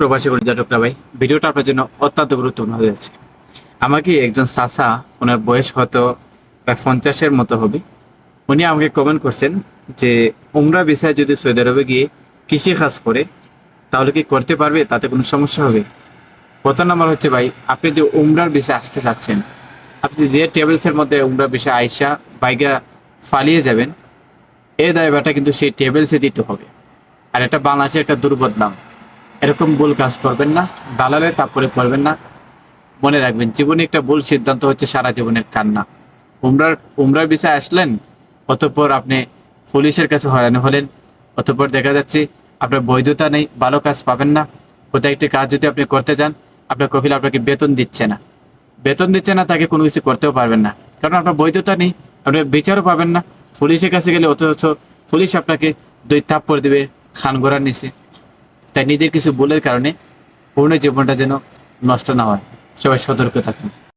প্রবাসী পর্যটকরা ভাই, ভিডিওটা আপনার জন্য অত্যন্ত গুরুত্বপূর্ণ হয়ে যাচ্ছে। আমাকে একজন চাচা, ওনার বয়স হয়তো প্রায় পঞ্চাশের মতো হবে, উনি আমাকে কমেন্ট করছেন যে, উমরা বিষয়ে যদি সৌদি আরবে গিয়ে কৃষি কাজ করে, তাহলে কি করতে পারবে? তাতে কোনো সমস্যা হবে? প্রথম নাম্বার হচ্ছে, ভাই, আপনি যে উমরার বিষয়ে আসতে চাচ্ছেন, আপনি যে টেবিলসের মধ্যে উমরা বিষয়ে আইসা বাইকা ফালিয়ে যাবেন এই দায়ভারটা কিন্তু সেই টেবিলসে দিতে হবে। আর এটা বাংলাদেশের একটা দুর্বদনাম এরকম ভুল কাজ করবেন না, দালালে তারপরে পড়বেন না। মনে রাখবেন, জীবনে একটা ভুল সিদ্ধান্ত হচ্ছে সারা জীবনের কান্না। উমরার উমরার বিষয়ে আসলেন, অতঃপর আপনি পুলিশের কাছে হয়রানি হলেন। অতঃপর দেখা যাচ্ছে, আপনার বৈধতা নেই, ভালো কাজ পাবেন না। কোথায় একটি কাজ যদি আপনি করতে যান, আপনার কফিল আপনাকে বেতন দিচ্ছে না। বেতন দিচ্ছে না, তাকে কোনো কিছু করতেও পারবেন না। কারণ আপনার বৈধতা নেই, আপনি বিচারও পাবেন না। পুলিশের কাছে গেলে অথচ পুলিশ আপনাকে দুই থাপ করে দেবে খান গোড়ার নিচে। তাই নিজের কিছু ভুলের কারণে পূর্ণ জীবনটা যেন নষ্ট না হয়। সবাই সতর্ক থাকুন।